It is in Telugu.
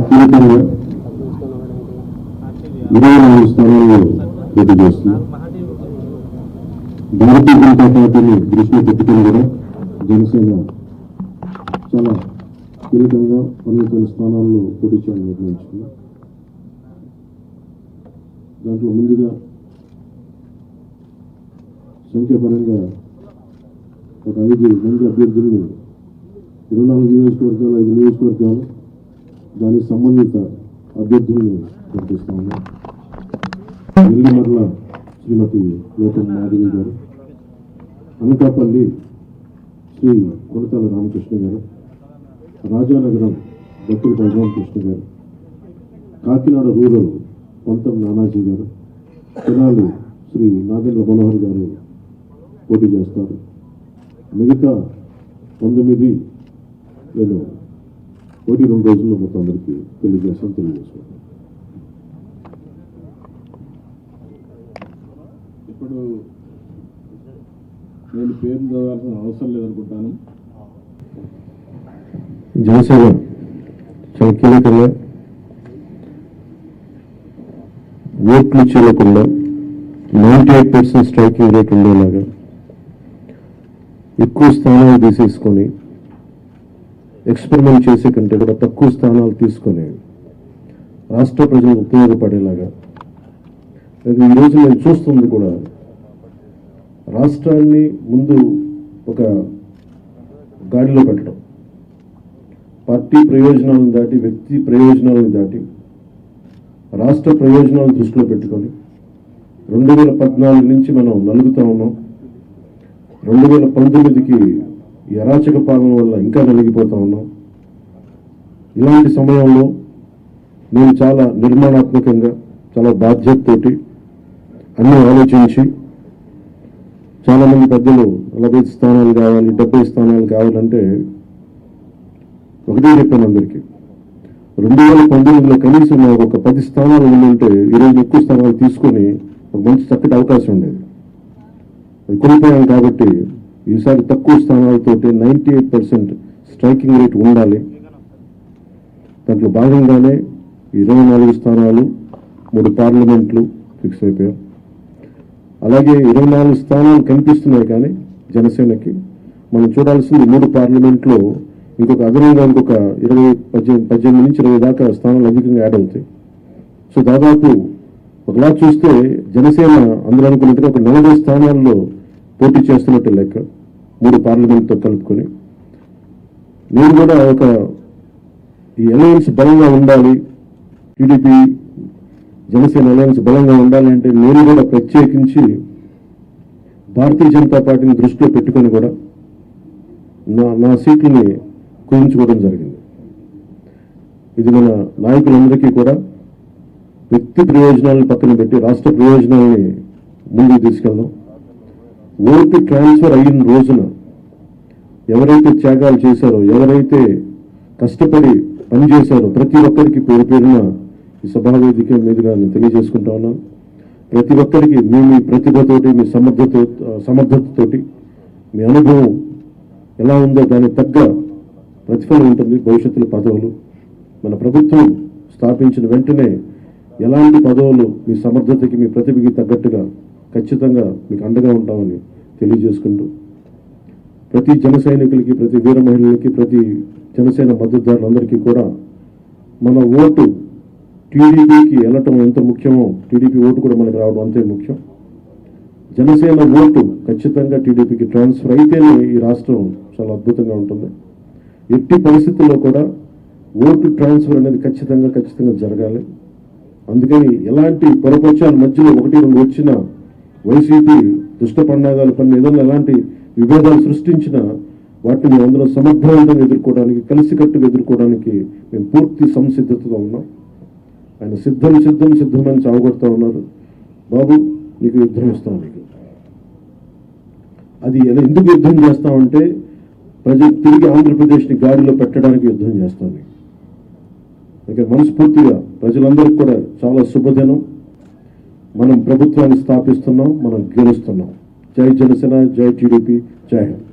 కీలకంగా ఇరవై నాలుగు స్థానాల్లో పోటీ చేస్తున్నాం భారతీయ జనతా పార్టీని దృష్టిలో పెట్టుకుని కూడా జనసేన చాలా కీలకంగా కొన్ని కొన్ని స్థానాల్లో పోటీ చేయాలని నిర్ణయించుకున్నాం దాంట్లో ముందుగా సంఖ్యాపరంగా ఒక ఐదు మంది అభ్యర్థులను ఇరవై నాలుగు నియోజకవర్గాలు ఐదు నియోజకవర్గాలు దానికి సంబంధిత అభ్యర్థులను ప్రకటిస్తా ఉన్నాం నెల్లిమర్ల శ్రీమతి లోకం మాధవి గారు అనకాపల్లి శ్రీ కొనతాల రామకృష్ణ గారు రాజానగరం భక్తుల బలరామకృష్ణ గారు కాకినాడ రూరల్ పంతం నానాజీ గారు తినాలి శ్రీ నాగేంద్ర మనోహర్ గారు పోటీ చేస్తారు. మిగతా పంతొమ్మిది నేను ఒకటి రెండు రోజుల్లో మొత్తం అందరికీ తెలియజేస్తాం తెలియజేసుకుంటాను ఇప్పుడు నేను పేరు చదవాల్సిన అవసరం లేదనుకుంటాను. జనసేన చాలా కీలకంగా ఓట్లు చేయకుండా ninety eight percent striking rate ఉండేలాగా ఎక్కువ స్థానాలు తీసేసుకొని ఎక్స్పెరిమెంట్ చేసే కంటే కూడా తక్కువ స్థానాలు తీసుకొని రాష్ట్ర ప్రజలకు ఉపయోగపడేలాగా. అది ఈరోజు నేను చూస్తుంది కూడా రాష్ట్రాన్ని ముందు ఒక గాడిలో పెట్టడం. పార్టీ ప్రయోజనాలను దాటి వ్యక్తి ప్రయోజనాలను దాటి రాష్ట్ర ప్రయోజనాలను దృష్టిలో పెట్టుకొని రెండు వేల పద్నాలుగు నుంచి మనం నలుగుతా ఉన్నాం. రెండు వేల పంతొమ్మిదికి ఈ అరాచక పాలన వల్ల ఇంకా నలిగిపోతా ఉన్నాం. ఇలాంటి సమయంలో నేను చాలా నిర్మాణాత్మకంగా చాలా బాధ్యతతోటి అన్నీ ఆలోచించి చాలామంది పెద్దలు నలభై స్థానాలు కావాలి డెబ్బై స్థానాలు కావాలంటే ఒకటే చెప్పాను అందరికీ. రెండు వేల పంతొమ్మిదిలో కనీసం నాకు ఒక పది స్థానాలు ఉండుంటే ఈరోజు ఎక్కువ స్థానాలు తీసుకొని ఒక మంచి చక్కటి అవకాశం ఉండేది. అది కోల్పోయాం కాబట్టి ఈసారి తక్కువ స్థానాలతోటి ninety eight percent striking rate ఉండాలి. దాంట్లో భాగంగానే ఇరవై నాలుగు స్థానాలు మూడు పార్లమెంట్లు ఫిక్స్ అయిపోయాం అలాగే ఇరవై నాలుగు స్థానాలు కనిపిస్తున్నాయి కానీ జనసేనకి. మనం చూడాల్సింది మూడు పార్లమెంట్లో ఇంకొక అదనంగా ఇంకొక ఇరవై పద్దెనిమిది పద్దెనిమిది నుంచి ఇరవై దాకా స్థానాలు అధికంగా యాడ్ అవుతాయి. సో దాదాపు ఒకలా చూస్తే జనసేన అందరూ అనుకున్నట్టుగా ఒక నలభై స్థానాల్లో పోటీ చేస్తున్నట్టు లెక్క. మూడు పార్లమెంట్తో కలుపుకొని. నేను కూడా ఒక ఈ అలయన్స్ బలంగా ఉండాలి. టీడీపీ జనసేన అలయన్స్ బలంగా ఉండాలి అంటే నేను కూడా ప్రత్యేకించి భారతీయ జనతా పార్టీని దృష్టిలో పెట్టుకొని కూడా నా నా సీట్లని కుదించుకోవడం జరిగింది. ఇది మన నాయకులందరికీ కూడా వ్యక్తి ప్రయోజనాలను పక్కన పెట్టి రాష్ట్ర ప్రయోజనాల్ని ముందుకు తీసుకెళ్దాం. ఓటు క్యాన్సర్ అయిన రోజున ఎవరైతే త్యాగాలు చేశారో ఎవరైతే కష్టపడి పనిచేశారో ప్రతి ఒక్కరికి పేరు పేరున ఈ సభావేదిక మీదుగా నేను తెలియజేసుకుంటా ఉన్నాను. ప్రతి ఒక్కరికి మీ మీ ప్రతిభతోటి మీ సమర్థత సమర్థతతోటి మీ అనుభవం ఎలా ఉందో దానికి తగ్గ ప్రతిఫలం ఉంటుంది. భవిష్యత్తులో పదవులు. మన ప్రభుత్వం స్థాపించిన వెంటనే ఎలాంటి పదవులు మీ సమర్థతకి మీ ప్రతిభకి తగ్గట్టుగా ఖచ్చితంగా మీకు అండగా ఉంటామని తెలియజేసుకుంటూ ప్రతి జన సైనికులకి ప్రతి వీర మహిళలకి ప్రతి జనసేన మద్దతుదారులందరికీ కూడా మన ఓటు టీడీపీకి వెళ్ళటం ఎంత ముఖ్యమో టీడీపీ ఓటు కూడా మనకు రావడం అంతే ముఖ్యం. జనసేన ఓటు ఖచ్చితంగా టీడీపీకి ట్రాన్స్ఫర్ అయితేనే ఈ రాష్ట్రం చాలా అద్భుతంగా ఉంటుంది. ఎట్టి పరిస్థితుల్లో కూడా ఓటు ట్రాన్స్ఫర్ అనేది ఖచ్చితంగా ఖచ్చితంగా జరగాలి. అందుకని ఎలాంటి పొరపక్షాల మధ్యలో ఒకటి రెండు వచ్చినా వైసీపీ దుష్ట పండాగాలు కొన్ని ఏదైనా ఎలాంటి విభేదాలు సృష్టించినా వాటిని మేము అందరం సమర్థవంతంగా ఎదుర్కోవడానికి కలిసికట్టుగా ఎదుర్కోవడానికి మేము పూర్తి సంసిద్ధతతో ఉన్నాం. ఆయన సిద్ధం సిద్ధం సిద్ధమని చావగొడతా ఉన్నారు. బాబు నీకు యుద్ధం ఇస్తాం నీకు అది ఎలా ఎందుకు యుద్ధం చేస్తామంటే ప్రజలు తిరిగి ఆంధ్రప్రదేశ్ని గాడిలో పెట్టడానికి యుద్ధం చేస్తాం నీకు ఇక మనస్ఫూర్తిగా ప్రజలందరికీ కూడా చాలా శుభదినం. మనం ప్రభుత్వాన్ని స్థాపిస్తున్నాం మనం గెలుస్తున్నాం. జై జనసేన జై టీడీపీ జై హింద్.